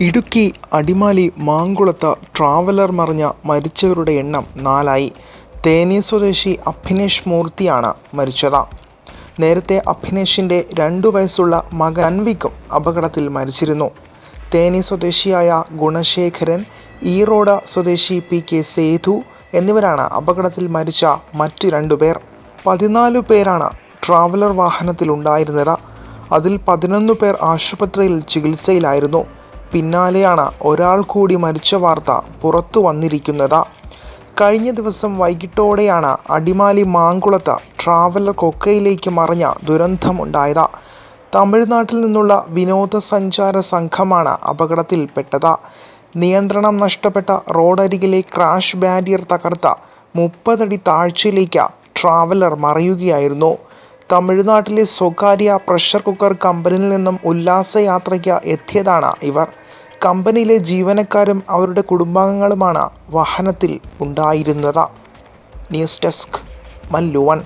Idukki Adimali മാങ്കുളത്ത് traveller മറിഞ്ഞ മരിച്ചവരുടെ എണ്ണം നാലായി. തേനി സ്വദേശി അഭിനേഷ് മൂർത്തിയാണ് മരിച്ചത്. നേരത്തെ അഭിനേഷിന്റെ രണ്ടു വയസ്സുള്ള മകൻ അൻവിക്കും അപകടത്തിൽ മരിച്ചിരുന്നു. തേനി സ്വദേശിയായ ഗുണശേഖരൻ ഈറോഡ സ്വദേശി പി കെ സേതു എന്നിവരാണ് അപകടത്തിൽ മരിച്ച മറ്റ് രണ്ടുപേർ പതിനാലു പേരാണ് ട്രാവലർ വാഹനത്തിലുണ്ടായിരുന്നത്. അതിൽ പതിനൊന്ന് പേർ ആശുപത്രിയിൽ ചികിത്സയിലായിരുന്നു. പിന്നാലെയാണ് ഒരാൾ കൂടി മരിച്ച വാർത്ത പുറത്തു വന്നിരിക്കുന്നത്. കഴിഞ്ഞ ദിവസം വൈകിട്ടോടെയാണ് അടിമാലി മാങ്കുളത്ത് ട്രാവലർ കൊക്കയിലേക്ക് മറിഞ്ഞ ദുരന്തമുണ്ടായത്. തമിഴ്നാട്ടിൽ നിന്നുള്ള വിനോദസഞ്ചാര സംഘമാണ് അപകടത്തിൽപ്പെട്ടത്. നിയന്ത്രണം നഷ്ടപ്പെട്ട റോഡരികിലെ ക്രാഷ് ബാരിയർ തകർത്ത മുപ്പതടി താഴ്ചയിലേക്ക് ട്രാവലർ മറിയുകയായിരുന്നു. തമിഴ്നാട്ടിലെ സ്വകാര്യ പ്രഷർ കുക്കർ കമ്പനിയിൽ നിന്നും ഉല്ലാസയാത്രയ്ക്ക് എത്തിയതാണ് ഇവർ. കമ്പനിയിലെ ജീവനക്കാരും അവരുടെ കുടുംബാംഗങ്ങളുമാണ് വാഹനത്തിൽ ഉണ്ടായിരുന്നത്. News desk മല്ലുവൺ